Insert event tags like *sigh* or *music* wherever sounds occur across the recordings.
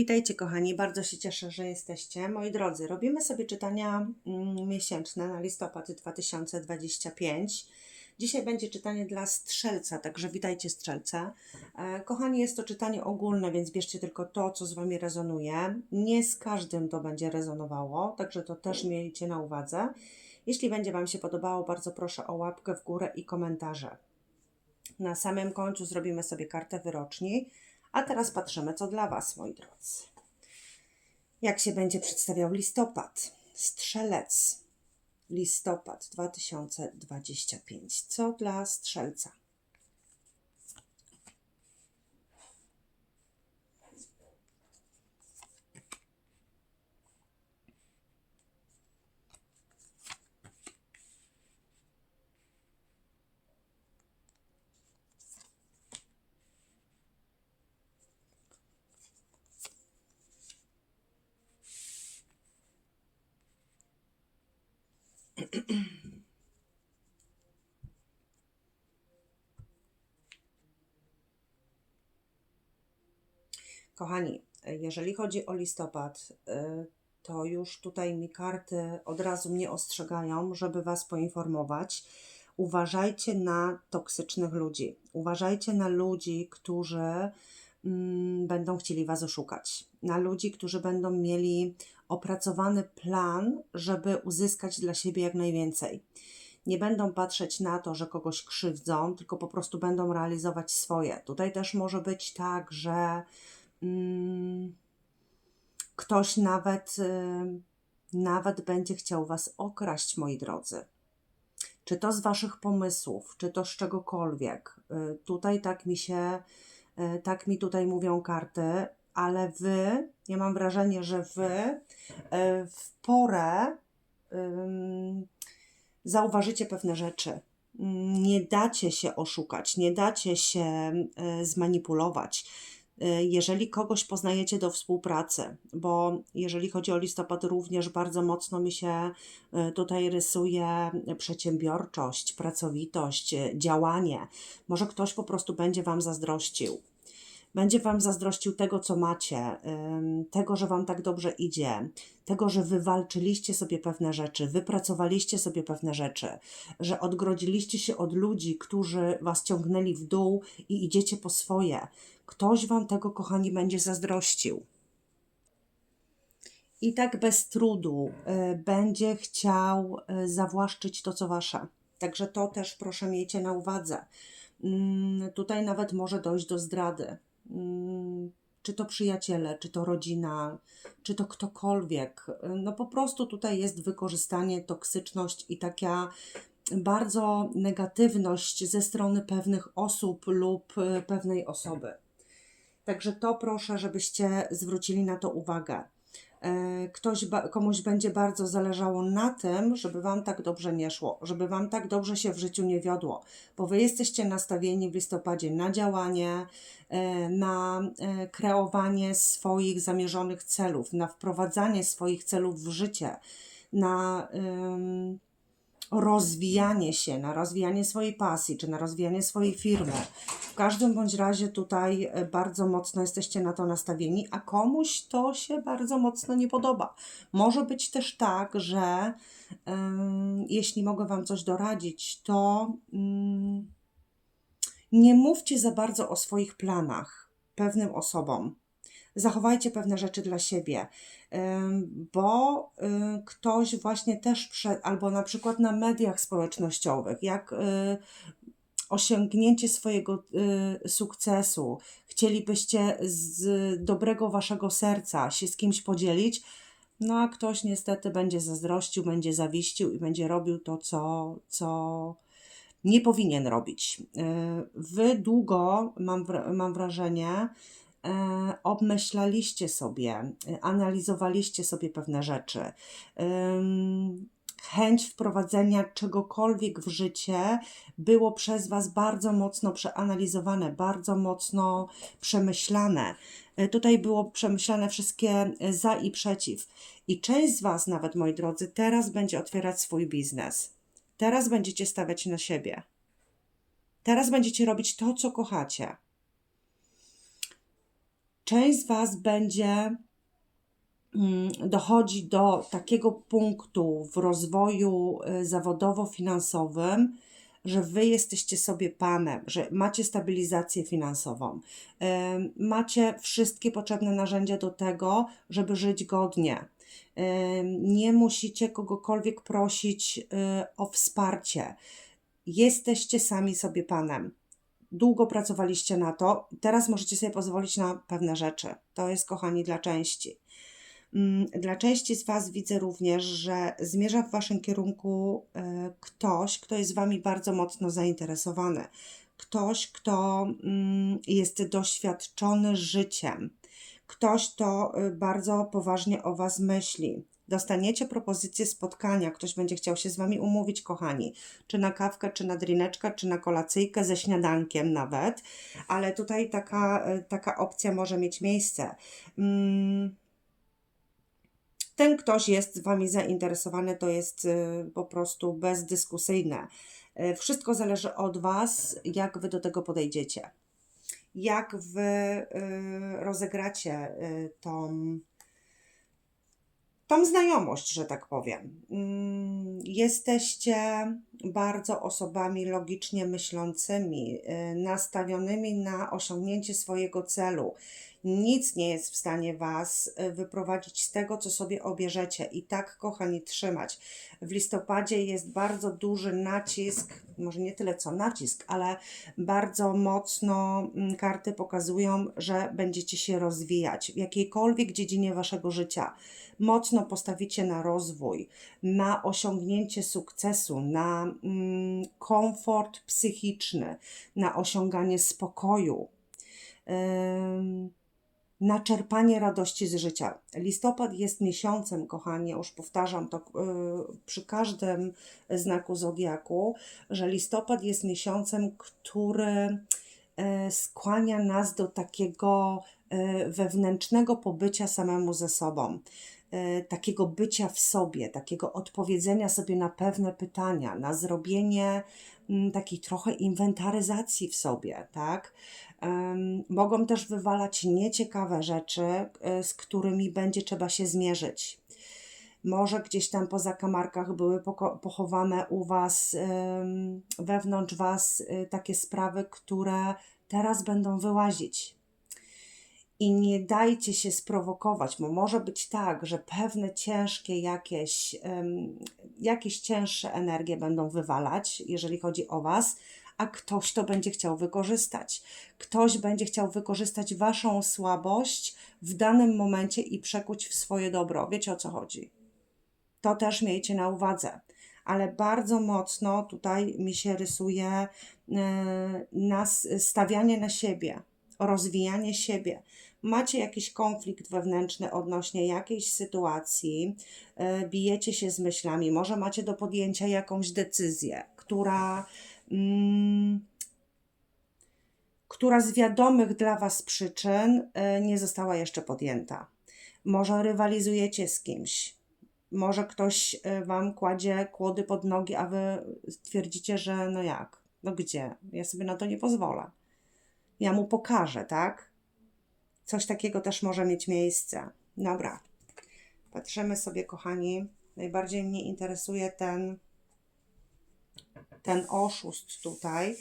Witajcie kochani, bardzo się cieszę, że jesteście. Moi drodzy, robimy sobie czytania mm, miesięczne na listopad 2025. Dzisiaj będzie czytanie dla strzelca, także witajcie strzelce. Kochani, jest to czytanie ogólne, więc bierzcie tylko to, co z Wami rezonuje. Nie z każdym to będzie rezonowało, także to też miejcie na uwadze. Jeśli będzie Wam się podobało, bardzo proszę o łapkę w górę i komentarze. Na samym końcu zrobimy sobie kartę wyroczni, a teraz patrzymy, co dla Was, moi drodzy. Jak się będzie przedstawiał listopad? Strzelec. Listopad 2025. Co dla strzelca? Kochani, jeżeli chodzi o listopad, y, to już tutaj mi karty od razu mnie ostrzegają, żeby Was poinformować. Uważajcie na toksycznych ludzi. Uważajcie na ludzi, którzy mm, będą chcieli Was oszukać. Na ludzi, którzy będą mieli opracowany plan, żeby uzyskać dla siebie jak najwięcej. Nie będą patrzeć na to, że kogoś krzywdzą, tylko po prostu będą realizować swoje. Tutaj też może być tak, że ktoś nawet, y, nawet będzie chciał Was okraść, moi drodzy. Czy to z Waszych pomysłów, czy to z czegokolwiek. Y, tutaj tak mi się, y, tak mi tutaj mówią karty, ale Wy, ja mam wrażenie, że Wy w porę zauważycie pewne rzeczy. Nie dacie się oszukać, nie dacie się zmanipulować jeżeli kogoś poznajecie do współpracy, bo jeżeli chodzi o listopad, również bardzo mocno mi się y, tutaj rysuje przedsiębiorczość, pracowitość, y, działanie. Może ktoś po prostu będzie Wam zazdrościł. Będzie Wam zazdrościł tego, co macie, tego, że Wam tak dobrze idzie, tego, że wywalczyliście sobie pewne rzeczy, wypracowaliście sobie pewne rzeczy, że odgrodziliście się od ludzi, którzy Was ciągnęli w dół i idziecie po swoje. Ktoś Wam tego, kochani, będzie zazdrościł. I tak bez trudu y, będzie chciał y, zawłaszczyć to, co Wasze. Także to też proszę miejcie na uwadze. Mm, Tutaj nawet może dojść do zdrady. Mm, Czy to przyjaciele, czy to rodzina, czy to ktokolwiek. No po prostu tutaj jest wykorzystanie, toksyczność i taka bardzo negatywność ze strony pewnych osób lub y, pewnej osoby. Także to proszę, żebyście zwrócili na to uwagę. E, Ktoś, komuś będzie bardzo zależało na tym, żeby Wam tak dobrze nie szło, żeby Wam tak dobrze się w życiu nie wiodło, bo Wy jesteście nastawieni w listopadzie na działanie, e, na e, kreowanie swoich zamierzonych celów, na wprowadzanie swoich celów w życie, na ym, rozwijanie się, na rozwijanie swojej pasji, czy na rozwijanie swojej firmy. W każdym bądź razie tutaj e, bardzo mocno jesteście na to nastawieni, a komuś to się bardzo mocno nie podoba. Może być też tak, że ym, jeśli mogę Wam coś doradzić, to ym, nie mówcie za bardzo o swoich planach pewnym osobom. Zachowajcie pewne rzeczy dla siebie, bo y, ktoś właśnie też przed, albo na przykład na mediach społecznościowych, jak y, osiągnięcie swojego y, sukcesu, chcielibyście z dobrego waszego serca się z kimś podzielić, no a ktoś niestety będzie zazdrościł, będzie zawiścił i będzie robił to, co, co nie powinien robić. Wy długo, mam, mam wrażenie, obmyślaliście sobie, y, analizowaliście sobie pewne rzeczy. Chęć wprowadzenia czegokolwiek w życie było przez Was bardzo mocno przeanalizowane, bardzo mocno przemyślane. E, Tutaj było przemyślane wszystkie e, za i przeciw. I część z Was, nawet moi drodzy, teraz będzie otwierać swój biznes. Teraz będziecie stawiać na siebie. Teraz będziecie robić to, co kochacie. Część z Was będzie mm, dochodzi do takiego punktu w rozwoju y, zawodowo-finansowym, że wy jesteście sobie panem, że macie stabilizację finansową, macie wszystkie potrzebne narzędzia do tego, żeby żyć godnie. Nie musicie kogokolwiek prosić y, o wsparcie. Jesteście sami sobie panem. Długo pracowaliście na to, teraz możecie sobie pozwolić na pewne rzeczy. To jest, kochani, dla części. Mm, Dla części z Was widzę również, że zmierza w Waszym kierunku e, ktoś, kto jest Wami bardzo mocno zainteresowany. Ktoś, kto mm, jest doświadczony życiem. Ktoś, kto e, bardzo poważnie o Was myśli. Dostaniecie propozycję spotkania, ktoś będzie chciał się z Wami umówić, kochani, czy na kawkę, czy na drineczkę, czy na kolacyjkę ze śniadankiem nawet, ale tutaj taka, e, taka opcja może mieć miejsce. Mm, ten ktoś jest Wami zainteresowany, to jest y, po prostu bezdyskusyjne. Y, Wszystko zależy od Was, jak Wy do tego podejdziecie. Jak Wy rozegracie tą, tą znajomość, że tak powiem. Mm, Jesteście bardzo osobami logicznie myślącymi, y, nastawionymi na osiągnięcie swojego celu. Nic nie jest w stanie Was y, wyprowadzić z tego, co sobie obierzecie. I tak, kochani, trzymać. W listopadzie jest bardzo duży nacisk, może nie tyle co nacisk, ale bardzo mocno mm, karty pokazują, że będziecie się rozwijać w jakiejkolwiek dziedzinie Waszego życia. Mocno postawicie na rozwój, na osiągnięcie sukcesu, na mm, komfort psychiczny, na osiąganie spokoju. Na czerpanie radości z życia. Listopad jest miesiącem, kochani, już powtarzam to y, przy każdym znaku zodiaku, że listopad jest miesiącem, który y, skłania nas do takiego y, wewnętrznego pobycia samemu ze sobą. Y, Takiego bycia w sobie, takiego odpowiedzenia sobie na pewne pytania, na zrobienie mm, takiej trochę inwentaryzacji w sobie, tak? Mogą też wywalać nieciekawe rzeczy, y, z którymi będzie trzeba się zmierzyć. Może gdzieś tam po zakamarkach były pochowane u Was, wewnątrz Was, y, takie sprawy, które teraz będą wyłazić. I nie dajcie się sprowokować, bo może być tak, że pewne ciężkie jakieś, em, jakieś cięższe energie będą wywalać, jeżeli chodzi o Was, a ktoś to będzie chciał wykorzystać. Ktoś będzie chciał wykorzystać Waszą słabość w danym momencie i przekuć w swoje dobro. Wiecie o co chodzi? To też miejcie na uwadze. Ale bardzo mocno tutaj mi się rysuje e, nas, stawianie na siebie, rozwijanie siebie. Macie jakiś konflikt wewnętrzny odnośnie jakiejś sytuacji, e, bijecie się z myślami, może macie do podjęcia jakąś decyzję, która mm, która z wiadomych dla Was przyczyn e, nie została jeszcze podjęta. Może rywalizujecie z kimś, może ktoś e, Wam kładzie kłody pod nogi, a Wy stwierdzicie, że no jak, no gdzie, ja sobie na to nie pozwolę. Ja mu pokażę, tak? Coś takiego też może mieć miejsce. Dobra, patrzymy sobie, kochani. Najbardziej mnie interesuje ten ten oszust tutaj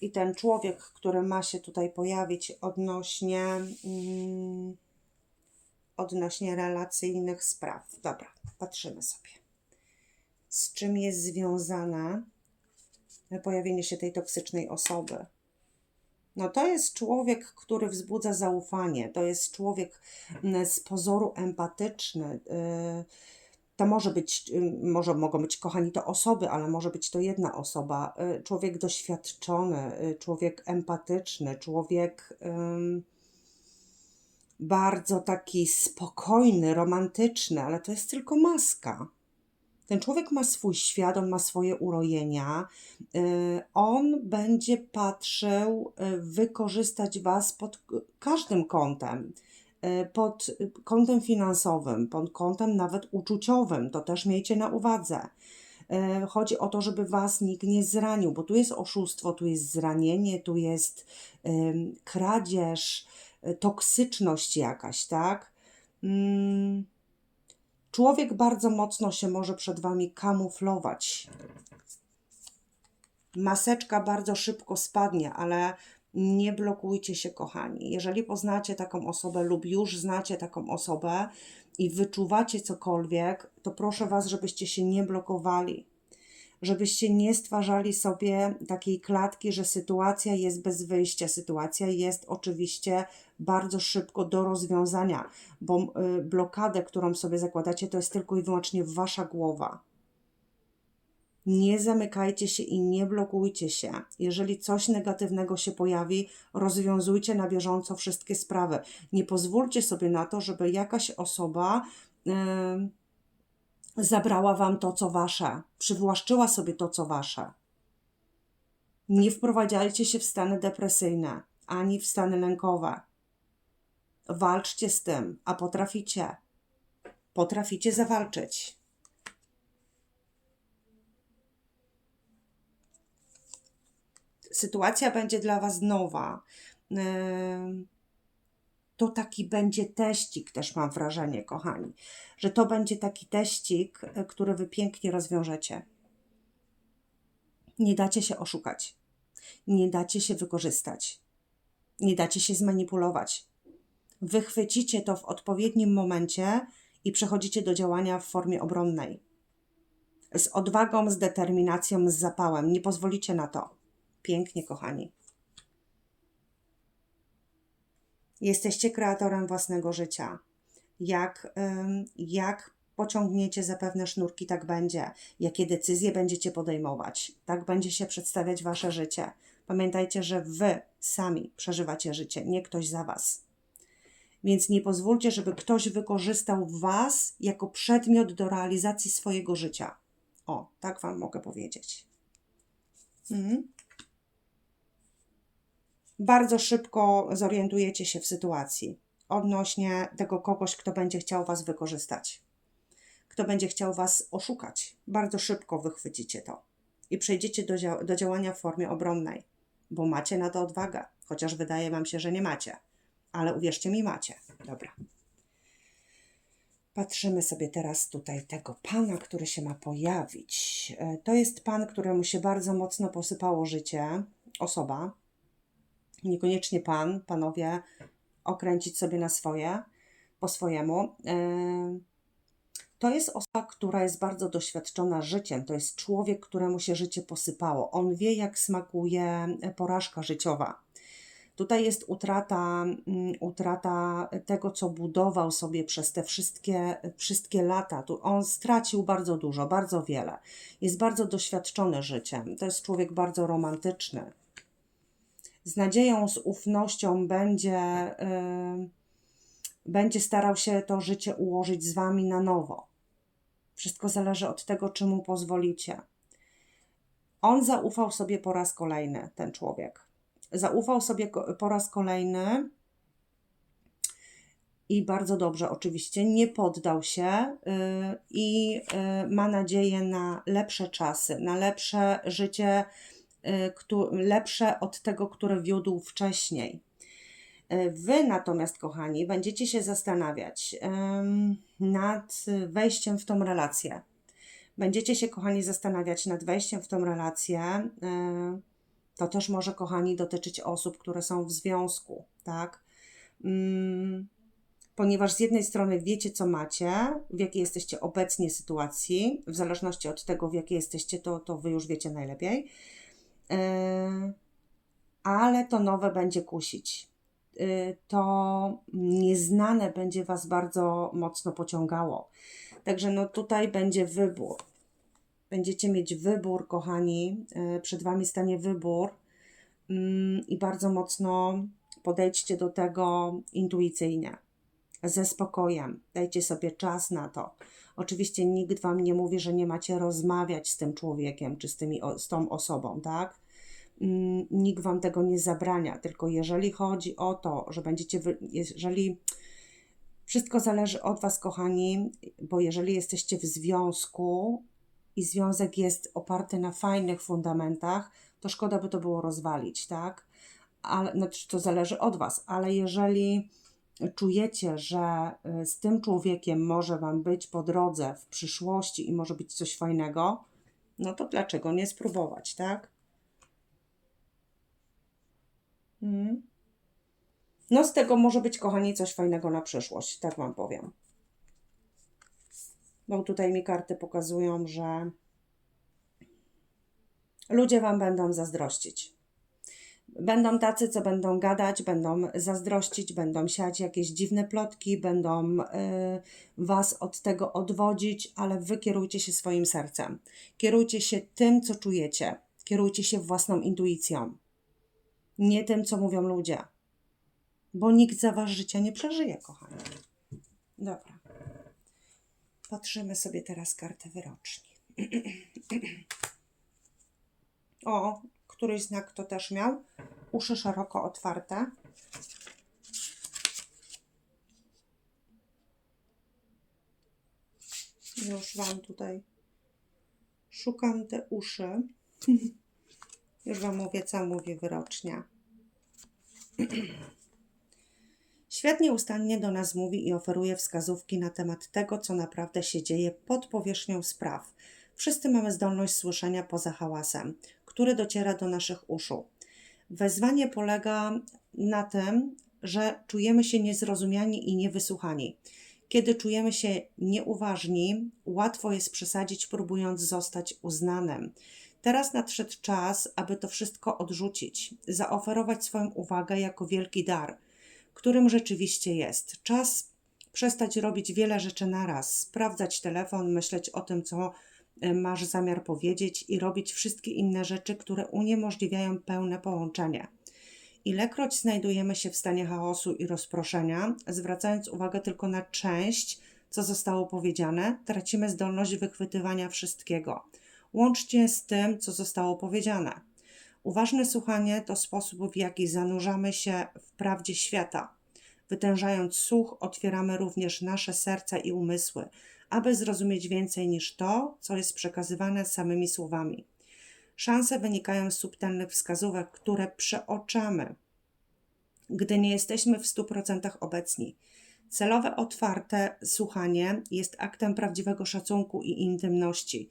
i ten człowiek, który ma się tutaj pojawić odnośnie, mm, odnośnie relacyjnych spraw. Dobra, patrzymy sobie. Z czym jest związane pojawienie się tej toksycznej osoby? No to jest człowiek, który wzbudza zaufanie. To jest człowiek mm, z pozoru empatyczny. Yy, to może być, y, może mogą być kochani to osoby, ale może być to jedna osoba, y, człowiek doświadczony, y, człowiek empatyczny, człowiek bardzo taki spokojny, romantyczny, ale to jest tylko maska. Ten człowiek ma swój świat, on ma swoje urojenia. y, On będzie patrzył, y, wykorzystać Was pod każdym kątem y, pod kątem finansowym, pod kątem nawet uczuciowym, to też miejcie na uwadze. Chodzi o to, żeby Was nikt nie zranił, bo tu jest oszustwo, tu jest zranienie, tu jest kradzież, toksyczność jakaś, tak? Mm, człowiek bardzo mocno się może przed Wami kamuflować. Maseczka bardzo szybko spadnie, ale nie blokujcie się, kochani. Jeżeli poznacie taką osobę lub już znacie taką osobę i wyczuwacie cokolwiek, to proszę Was, żebyście się nie blokowali żebyście nie stwarzali sobie takiej klatki, że sytuacja jest bez wyjścia. Sytuacja jest oczywiście bardzo szybko do rozwiązania, bo y, blokadę, którą sobie zakładacie, to jest tylko i wyłącznie wasza głowa. Nie zamykajcie się i nie blokujcie się. Jeżeli coś negatywnego się pojawi, rozwiązujcie na bieżąco wszystkie sprawy. Nie pozwólcie sobie na to, żeby jakaś osoba. Yy, zabrała wam to, co wasze, przywłaszczyła sobie to, co wasze. Nie wprowadzajcie się w stany depresyjne ani w stany lękowe. Walczcie z tym, a potraficie. Potraficie zawalczyć. Sytuacja będzie dla Was nowa. Yy to taki będzie teścik, też mam wrażenie, kochani, że to będzie taki teścik, e, który wy pięknie rozwiążecie. Nie dacie się oszukać, nie dacie się wykorzystać, nie dacie się zmanipulować. Wychwycicie to w odpowiednim momencie i przechodzicie do działania w formie obronnej. Z odwagą, z determinacją, z zapałem. Nie pozwolicie na to. Pięknie, kochani. Jesteście kreatorem własnego życia. Jak, jak pociągniecie zapewne sznurki, tak będzie. Jakie decyzje będziecie podejmować, tak będzie się przedstawiać wasze życie. Pamiętajcie, że wy sami przeżywacie życie, nie ktoś za was. Więc nie pozwólcie, żeby ktoś wykorzystał was jako przedmiot do realizacji swojego życia. O, tak wam mogę powiedzieć. Mhm bardzo szybko zorientujecie się w sytuacji odnośnie tego kogoś, kto będzie chciał Was wykorzystać, kto będzie chciał Was oszukać. Bardzo szybko wychwycicie to i przejdziecie do, do działania w formie obronnej, bo macie na to odwagę, chociaż wydaje Wam się, że nie macie, ale uwierzcie mi, macie. Dobra. Patrzymy sobie teraz tutaj tego pana, który się ma pojawić. E, to jest pan, któremu się bardzo mocno posypało życie, osoba, niekoniecznie pan, panowie, okręcić sobie na swoje, po swojemu. E, to jest osoba, która jest bardzo doświadczona życiem. To jest człowiek, któremu się życie posypało. On wie, jak smakuje porażka życiowa. Tutaj jest utrata, mm, utrata tego, co budował sobie przez te wszystkie, wszystkie lata. Tu on stracił bardzo dużo, bardzo wiele. Jest bardzo doświadczony życiem. To jest człowiek bardzo romantyczny z nadzieją, z ufnością będzie, yy, będzie starał się to życie ułożyć z Wami na nowo. Wszystko zależy od tego, czy mu pozwolicie. On zaufał sobie po raz kolejny, ten człowiek. Zaufał sobie po raz kolejny i bardzo dobrze, oczywiście, nie poddał się yy, i yy, ma nadzieję na lepsze czasy, na lepsze życie Y, lepsze od tego, które wiódł wcześniej. Y, wy natomiast, kochani, będziecie się zastanawiać nad wejściem w tą relację. Będziecie się, kochani, zastanawiać nad wejściem w tą relację. Y, to też może, kochani, dotyczyć osób, które są w związku, tak? Ponieważ z jednej strony wiecie, co macie, w jakiej jesteście obecnie sytuacji, w zależności od tego, w jakiej jesteście, to, to wy już wiecie najlepiej ale to nowe będzie kusić. Yy, to nieznane będzie Was bardzo mocno pociągało. Także no tutaj będzie wybór. Będziecie mieć wybór, kochani. Yy, przed Wami stanie wybór i bardzo mocno podejdźcie do tego intuicyjnie, ze spokojem. Dajcie sobie czas na to. Oczywiście nikt Wam nie mówi, że nie macie rozmawiać z tym człowiekiem czy z, tymi, z tą osobą, tak? Mm, nikt Wam tego nie zabrania, tylko jeżeli chodzi o to, że będziecie, jeżeli wszystko zależy od Was, kochani, bo jeżeli jesteście w związku i związek jest oparty na fajnych fundamentach, to szkoda by to było rozwalić, tak? ale znaczy to zależy od Was, ale jeżeli czujecie, że y, z tym człowiekiem może Wam być po drodze w przyszłości i może być coś fajnego, no to dlaczego nie spróbować, tak? Mm. No z tego może być, kochani, coś fajnego na przyszłość, tak Wam powiem. Bo tutaj mi karty pokazują, że ludzie Wam będą zazdrościć. Będą tacy, co będą gadać, będą zazdrościć, będą siać jakieś dziwne plotki, będą y, Was od tego odwodzić, ale Wy kierujcie się swoim sercem. Kierujcie się tym, co czujecie. Kierujcie się własną intuicją. Nie tym, co mówią ludzie. Bo nikt za Was życia nie przeżyje, kochani. Dobra. Patrzymy sobie teraz kartę wyroczni. *clears throat* o, któryś znak to też miał. Uszy szeroko otwarte. Już Wam tutaj szukam te uszy. *laughs* Już Wam mówię, co mówi wyrocznia. *clears throat* Świat nieustannie do nas mówi i oferuje wskazówki na temat tego, co naprawdę się dzieje pod powierzchnią spraw. Wszyscy mamy zdolność słyszenia poza hałasem, który dociera do naszych uszu. Wezwanie polega na tym, że czujemy się niezrozumiani i niewysłuchani. Kiedy czujemy się nieuważni, łatwo jest przesadzić, próbując zostać uznanym. Teraz nadszedł czas, aby to wszystko odrzucić, zaoferować swoją uwagę jako wielki dar, którym rzeczywiście jest. Czas przestać robić wiele rzeczy naraz, sprawdzać telefon, myśleć o tym, co masz zamiar powiedzieć i robić wszystkie inne rzeczy, które uniemożliwiają pełne połączenie. Ilekroć znajdujemy się w stanie chaosu i rozproszenia, zwracając uwagę tylko na część, co zostało powiedziane, tracimy zdolność wychwytywania wszystkiego, łącznie z tym, co zostało powiedziane. Uważne słuchanie to sposób, w jaki zanurzamy się w prawdzie świata. Wytężając słuch, otwieramy również nasze serca i umysły, aby zrozumieć więcej niż to, co jest przekazywane samymi słowami. Szanse wynikają z subtelnych wskazówek, które przeoczamy, gdy nie jesteśmy w 100% obecni. Celowe, otwarte słuchanie jest aktem prawdziwego szacunku i intymności.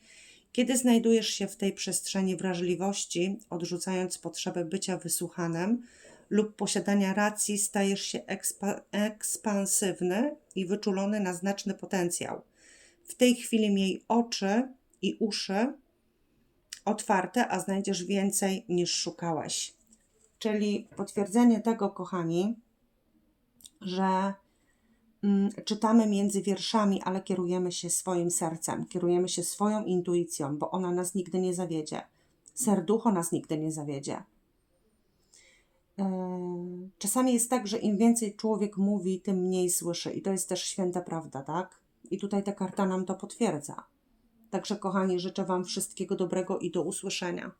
Kiedy znajdujesz się w tej przestrzeni wrażliwości, odrzucając potrzebę bycia wysłuchanym lub posiadania racji, stajesz się ekspa ekspansywny i wyczulony na znaczny potencjał. W tej chwili miej oczy i uszy otwarte, a znajdziesz więcej niż szukałeś. Czyli potwierdzenie tego, kochani, że mm, czytamy między wierszami, ale kierujemy się swoim sercem, kierujemy się swoją intuicją, bo ona nas nigdy nie zawiedzie. Serducho nas nigdy nie zawiedzie. Yy, czasami jest tak, że im więcej człowiek mówi, tym mniej słyszy, i to jest też święta prawda, tak? I tutaj ta karta nam to potwierdza. Także, kochani, życzę Wam wszystkiego dobrego i do usłyszenia.